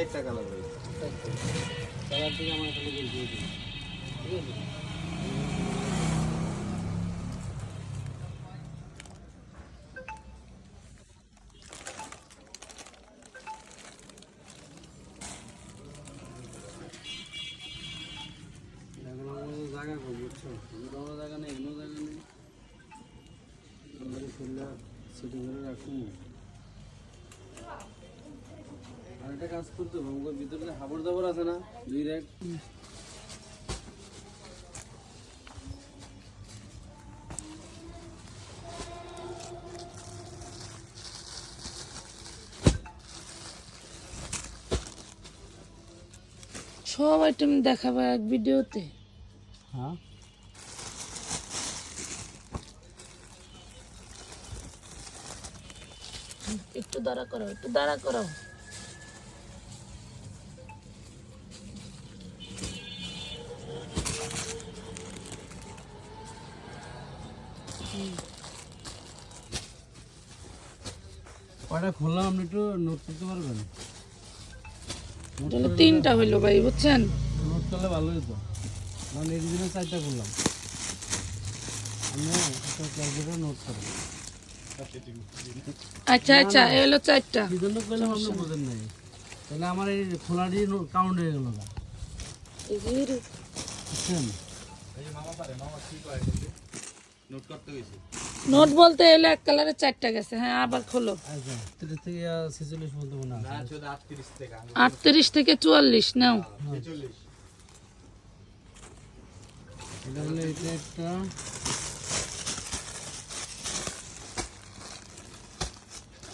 চারটা কালার রয়েছে কালার থেকে আমার এখানে দিয়ে দিন ঠিক আছে জায়গা কম বুঝছ আমাদের জায়গা নেই এমন জায়গা নেই আমাদের ফুলটা করে রাখুন আর একটা কাজ করতে হবে ভিতরে যে হাবড় দাবড় আছে না? দুই র্যাক সব আইটেম দেখাবে এক ভিডিওতে। হ্যাঁ। একটু দাঁড়া করো একটু দাঁড়া করো। কয়টা খুললাম আপনি একটু নোট করতে পারবেন? তিনটা হইল ভাই বুঝছেন? নোট করলে ভালো হতো কারণ এই দিনে চারটা করলাম আমি একটা ক্যালকুলেটার নোট আচ্ছা আচ্ছা এই হলো চারটা। আপনি বোঝেন নাই। তাহলে আমার এই খোলাটি কাউন্ট হয়ে গেল না এই যে রে। বুঝছেন? মামা পারে মামা কি করে নোট করতে গেছে নোট বলতে এলো এক কালারে চারটা গেছে হ্যাঁ আবার খোলো। আচ্ছা আটত্রিশ থেকে চুয়াল্লিশ নাও।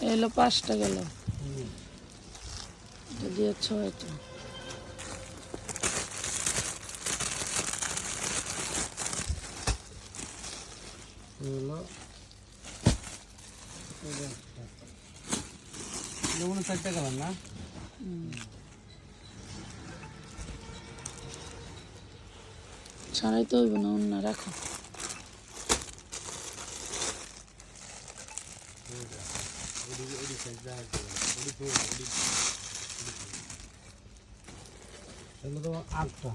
এই হলো পাঁচটা গেল। দিয়ে ছয়টা। হলো মনে হয় চারটা কালার না ছাড়াইতে হইব না অন্য রাখো তো আটটা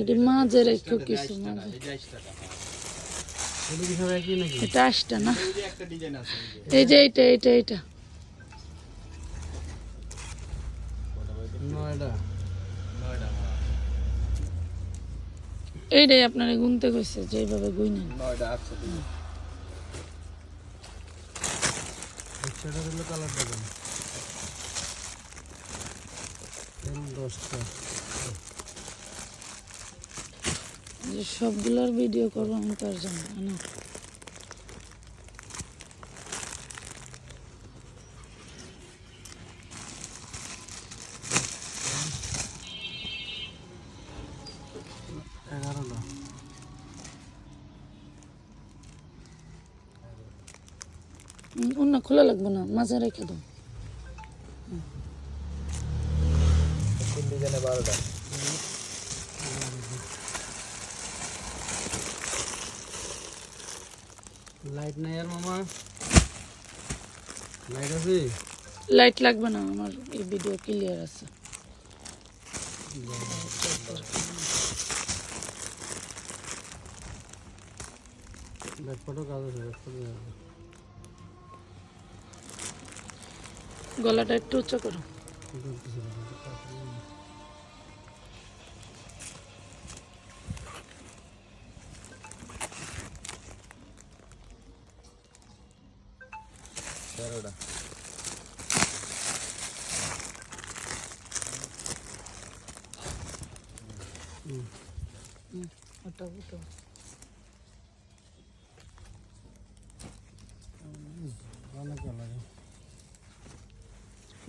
এটি মাঝে রেখো কিছু মাঝে। এটা আসটা না? এই যে এইটা এইটা এইটা। এইটাই আপনারা গুনতে কইছে যে এইভাবে গুইনেন নয়টা আছে ডিজাইন সেটা হলো কালার দেবেন দশটা। যে সবগুলোর ভিডিও করব আমি তার জন্য না অন্য খোলা লাগবে না, মাঝে রেখে দাও। বারোটা। লাইট নাই আর মামা। লাইট আছে? লাইট লাগবে না আমার এই ভিডিও ক্লিয়ার আছে। গলাটা একটু উঁচু করো। তেরোটা ওটা ওটা ভালো কালার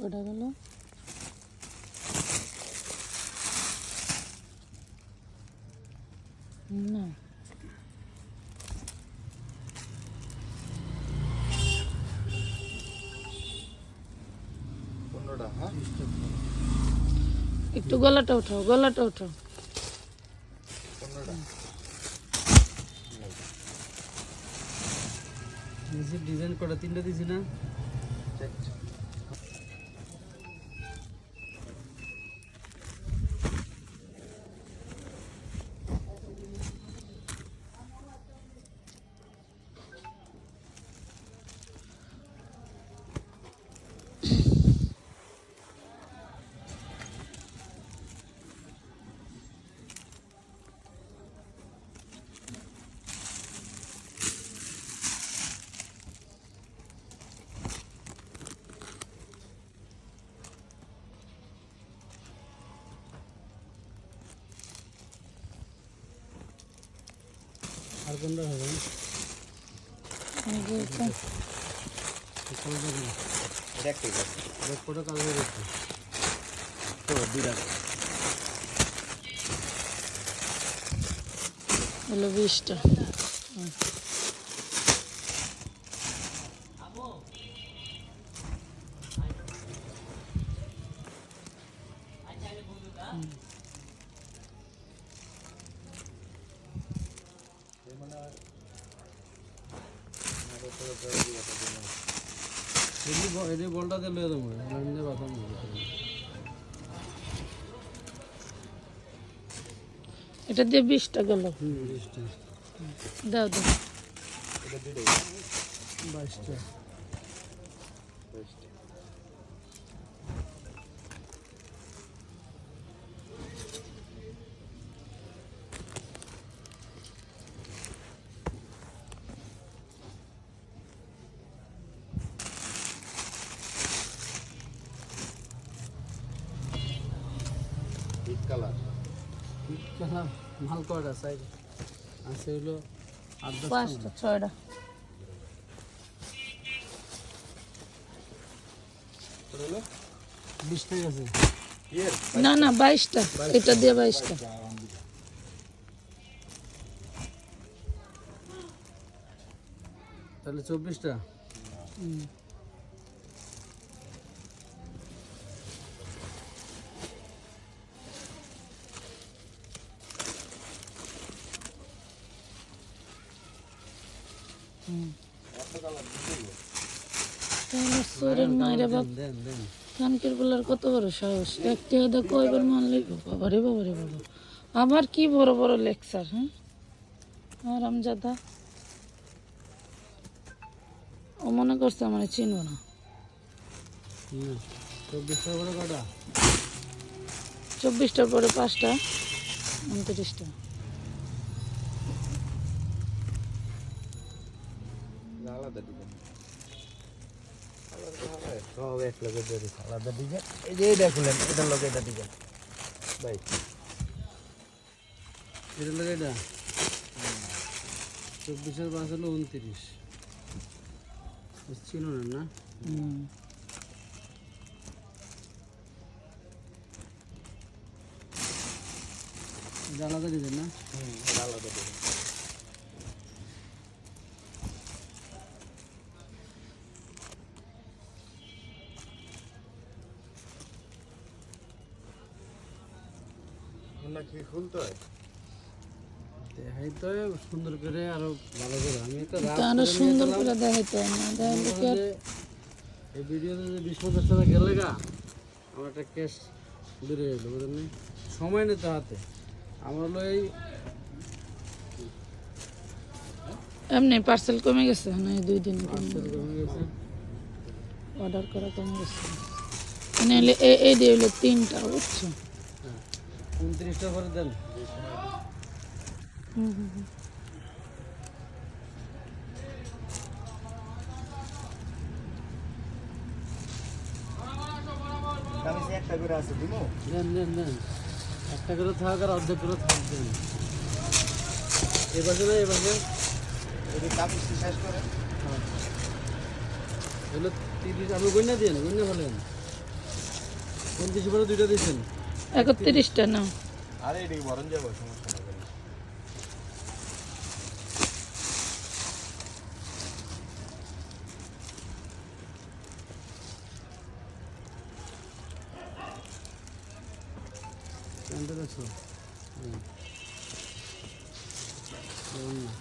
ওটা একটু গলাটা উঠাও গলাটা উঠাও ডিজাইন করা তিনটা দিছি না? আর কোনটা হবে। এই যে এটা। কোনটা দিন এটা। ঠিক আছে দেখ কটা কাজ হয়ে গেছে। তো দুইটা। হলো বিশটা। এদি এদি বলটা দিয়ে লয়ে দেবো এমনি এটা দিয়ে বিশটা গেল। দাও দাও। বাইশটা পিট কালার কথা মাল কয়টা সাইজ আছে হলো পাঁচটা ছয়টা। হলো বিশটা গেছে। না না বাইশটা। এটা দিয়ে বাইশটা। তাহলে চব্বিশটা? তাহলে সুরের মায়েরা বাপ দেন দেন কানকের বলার কত বড় সাহস? একটি হাতে কয়বার মানলে বাবারে বাবারে বাবা আবার কি বড় বড় লেকচার হ্যাঁ? আরামজাদা ও মনে করছে আমার চিনব না। চব্বিশটার পরে পাঁচটা উনত্রিশটা। সব এক লগে দিয়ে আলাদা ডিজাইন। এই যে এটা খুলেন এটার লগে এটা ডিজাইন। ভাই। এটা লাগে এটা? চব্বিশের পাঁচ হলো উনত্রিশ। ছিল না না? আলাদা ডিজাইন না? হুম আলাদা ডিজাইন। নাকি খুলতে হয়? দেখাই সুন্দর করে আরও ভালো করে। আমি আরও সুন্দর নিয়ে করে দেখাইতে না দেখাইলে যে এই ভিডিওতে যে বিশ পঞ্চাশ টাকা গেলে গা আমার একটা ক্যাশ বেড়ে গেলো বুঝলেন সময় নিতে হাতে। আমার হলো এই এমনি পার্সেল কমে গেছে? না দুই দিন কমে গেছে। অর্ডার করা কমে গেছে। মানে হলে এ- এই দিয়ে হলো তিনটা বুঝছ? উনত্রিশটা করে দেন। একটা করে আছে একটা করে থাক আর অর্ধেক করে থাক দেন। এবার না এবার যদি করে এগুলো তিরিশ আপনি গন্যা দিয়ে গন্যা ফেলেন উনত্রিশ পরে দুইটা দিয়েছেন। একত্রিশটা না। আরে এদিকে বরণ যাব সমস্যা না প্যান্টটা দেখছ হুম। এরকম না।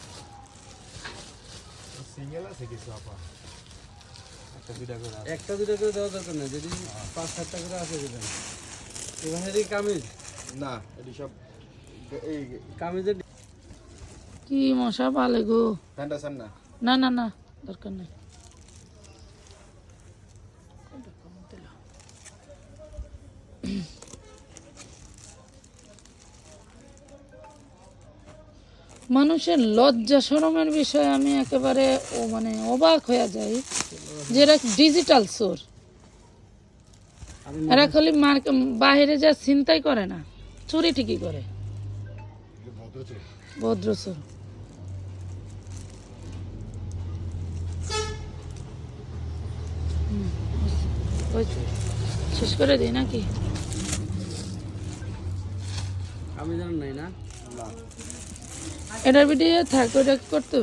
সিঙ্গেল আছে কিছু আপা? একটা দুইটা করে একটা দুটো করে দেওয়া দরকার না যদি পাঁচ সাতটা করে আছে দেবেন। এখানে কামিজ? না এটি সব এই কামিজের কি মশা পালে গো? ফ্যানটা সান না। না না না দরকার নেই। মানুষের লজ্জা শরমের বিষয়ে আমি একেবারে ও মানে অবাক হয়ে যাই। যে ডিজিটাল সোর এরা খালি বাইরে যা চিন্তাই করে না চুরি ঠিকই করে। ভদ্র চোর হুম, হয়েছে। শেষ করে দিই নাকি? কামিজের নাই না। এটা ভিডিও থাক ওটা করতে